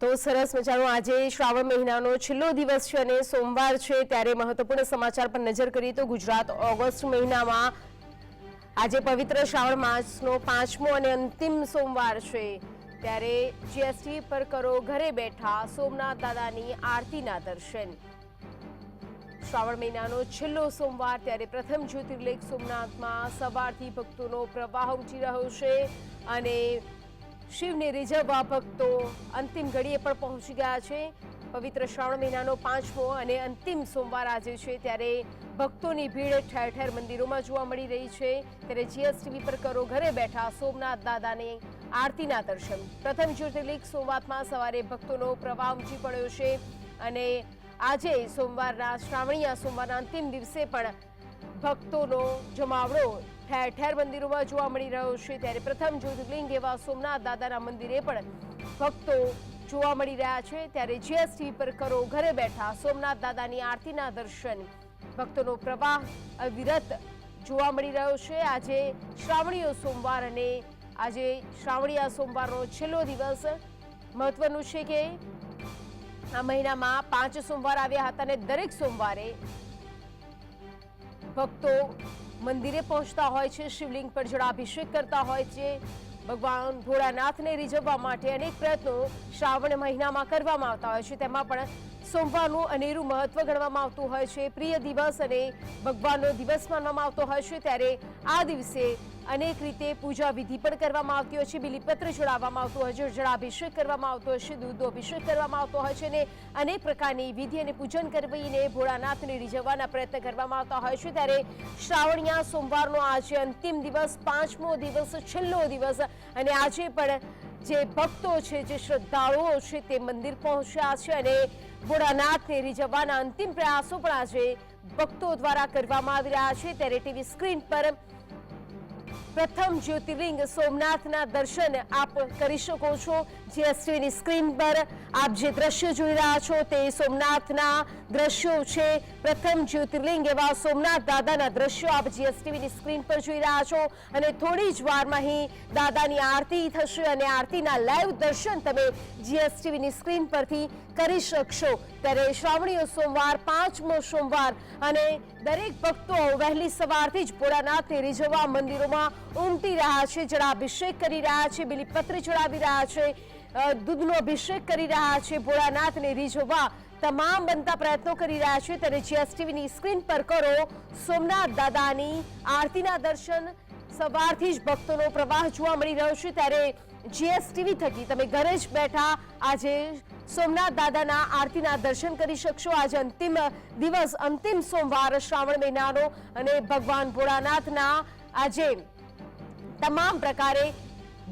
તો સરસ મજાનો આજે શ્રાવણ મહિનાનો છેલ્લો દિવસ છે અને સોમવાર છે ત્યારે મહત્વપૂર્ણ સમાચાર પર નજર કરીએ તો ગુજરાત ઓગસ્ટ મહિનામાં આજે પવિત્ર શ્રાવણ માસનો પાંચમો અને અંતિમ સોમવાર છે. ત્યારે જીએસટી પર કરો ઘરે બેઠા સોમનાથ દાદાની આરતીના દર્શન. શ્રાવણ મહિનાનો છેલ્લો સોમવાર ત્યારે પ્રથમ જ્યોતિર્લિંગ સોમનાથમાં સવારથી ભક્તોનો પ્રવાહ ઉમટી રહ્યો છે અને શિવને રીઝવવા ભક્તો અંતિમ ઘડીએ પણ પહોંચી ગયા છે. પવિત્ર શ્રાવણ મહિનાનો પાંચમો અને અંતિમ સોમવાર આજે છે ત્યારે ભક્તોની ભીડ ઠેર ઠેર મંદિરોમાં જોવા મળી રહી છે. ત્યારે જીએસટીવી પર કરો ઘરે બેઠા સોમનાથ દાદાને આરતીના દર્શન. પ્રથમ જ્યોતિર્લિંગ સોમવારમાં સવારે ભક્તોનો પ્રવાહ ઉમટી પડ્યો છે અને આજે સોમવારના શ્રાવણીયા સોમવારના અંતિમ દિવસે પણ ભક્તોનો જમાવડો ઠેર ઠેર મંદિરોમાં જોવા મળી રહ્યો છે ત્યારે પ્રથમ જ્યોતિર્લિંગ એવા સોમનાથ દાદાના મંદિરે પણ ભક્તો જોવા મળી રહ્યા છે. ત્યારે જીએસટી પર કરો ઘરે બેઠા સોમનાથ દાદાની આરતીના દર્શન. ભક્તોનો પ્રવાહ અવિરત જોવા મળી રહ્યો છે. આજે શ્રાવણીયો સોમવાર અને આજે શ્રાવણીયા સોમવારનો છેલ્લો દિવસ. મહત્વનું છે કે આ મહિનામાં પાંચ સોમવાર આવ્યા હતા અને દરેક સોમવારે ભક્તો મંદિરે પહોંચતા હોય છે શિવલિંગ પર જળાભિષેક કરતા હોય છે. ભગવાન ભોળાનાથને રીઝવવા માટે અનેક પ્રયત્નો શ્રાવણ મહિનામાં કરવામાં આવતા હોય છે. તેમાં પણ સોમવારનું અનેરું મહત્વ ગણવામાં આવતું હોય છે. પ્રિય દિવસ અને ભગવાનનો દિવસ માનવામાં આવતો હોય છે. ત્યારે આ દિવસે અનેક રીતે પૂજા વિધિ પણ કરવામાં આવતી હોય છે. બિલીપત્ર ચડાવવામાં આવતું હોય છે. જળાભિષેક કરવામાં આવતો હોય છે. દૂધનો અભિષેક કરવામાં આવતો હોય છે અને અનેક પ્રકારની વિધિ અને પૂજન કરીને ભોળાનાથને રીઝવવાના પ્રયત્ન કરવામાં આવતા હોય છે. ત્યારે શ્રાવણીયા સોમવારનો આજે અંતિમ દિવસ, પાંચમો દિવસ, છેલ્લો દિવસ અને આજે પણ જે ભક્તો છે, જે શ્રદ્ધાળુઓ છે તે મંદિર પહોંચ્યા છે અને ભોળાનાથને રીઝવવાના અંતિમ પ્રયાસો પણ આજે ભક્તો દ્વારા કરવામાં આવી રહ્યા છે. ત્યારે ટીવી સ્ક્રીન પર પ્રથમ જ્યોતિર્લિંગ સોમનાથના દર્શન આપ કરી શકો છો. જીએસટીવીની સ્ક્રીન પર આપ જે દ્રશ્ય જોઈ રહ્યા છો તે સોમનાથના દ્રશ્યો છે. પ્રથમ જ્યોતિર્લિંગ એવા સોમનાથ દાદાના દ્રશ્યો આપ જીએસટીવીની સ્ક્રીન પર જોઈ રહ્યા છો. અને થોડી જ વારમાં અહીં દાદાની આરતી થશે અને આરતીના લાઈવ દર્શન તમે જીએસટીવીની સ્ક્રીન પરથી કરી શકશો. ત્યારે શ્રાવણીય સોમવાર, પાંચમો સોમવાર અને દરેક ભક્તો વહેલી સવારથી જ ભોળાનાથને રીઝવવા મંદિરોમાં ઉમટી રહ્યા છે જળાભિષેક કરી રહ્યા છે, બિલીપત્ર ચડાવી રહ્યા છે દૂધનો અભિષેક કરી રહ્યા છે, ભોળાનાથને રીઝવવા તમામ બનતા પ્રયત્નો કરી રહ્યા છે. ત્યારે જીએસટીવીની સ્ક્રીન પર કરો સોમનાથ દાદાની આરતીના દર્શન. સવારથી જ ભક્તોનો પ્રવાહ જોવા મળી રહ્યો છે. ત્યારે જીએસટીવી થકી તમે ઘરે જ બેઠા આજે સોમનાથ દાદાના આરતીના દર્શન કરી શકશો. આજે અંતિમ દિવસ, અંતિમ સોમવાર, શ્રાવણ મહિનાનો અને ભગવાન ભોળાનાથના આજે તમામ પ્રકારે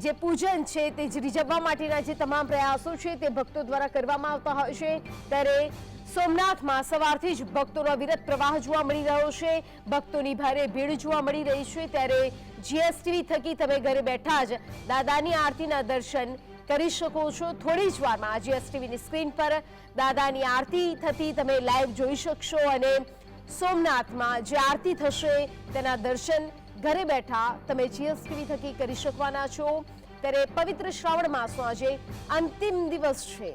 જે પૂજન છે તે રીઝવવા માટેના જે તમામ પ્રયાસો છે તે ભક્તો દ્વારા કરવામાં આવતા હોય છે. ત્યારે સોમનાથમાં સવારથી જ ભક્તોનો વિરત પ્રવાહ જોવા મળી રહ્યો છે. ભક્તોની ભારે ભીડ જોવા મળી રહી છે. ત્યારે જીએસટીવી થકી તમે ઘરે બેઠા જ દાદાની આરતીના દર્શન કરી શકો છો. થોડી જ વારમાં જીએસટીવીની સ્ક્રીન પર દાદાની આરતી થતી તમે લાઈવ જોઈ શકશો અને સોમનાથમાં જે આરતી થશે તેના દર્શન ઘરે બેઠા તમે જીએસટીવી થકી કરી શકવાના છો. ત્યારે પવિત્ર શ્રાવણ માસનો આજે અંતિમ દિવસ છે.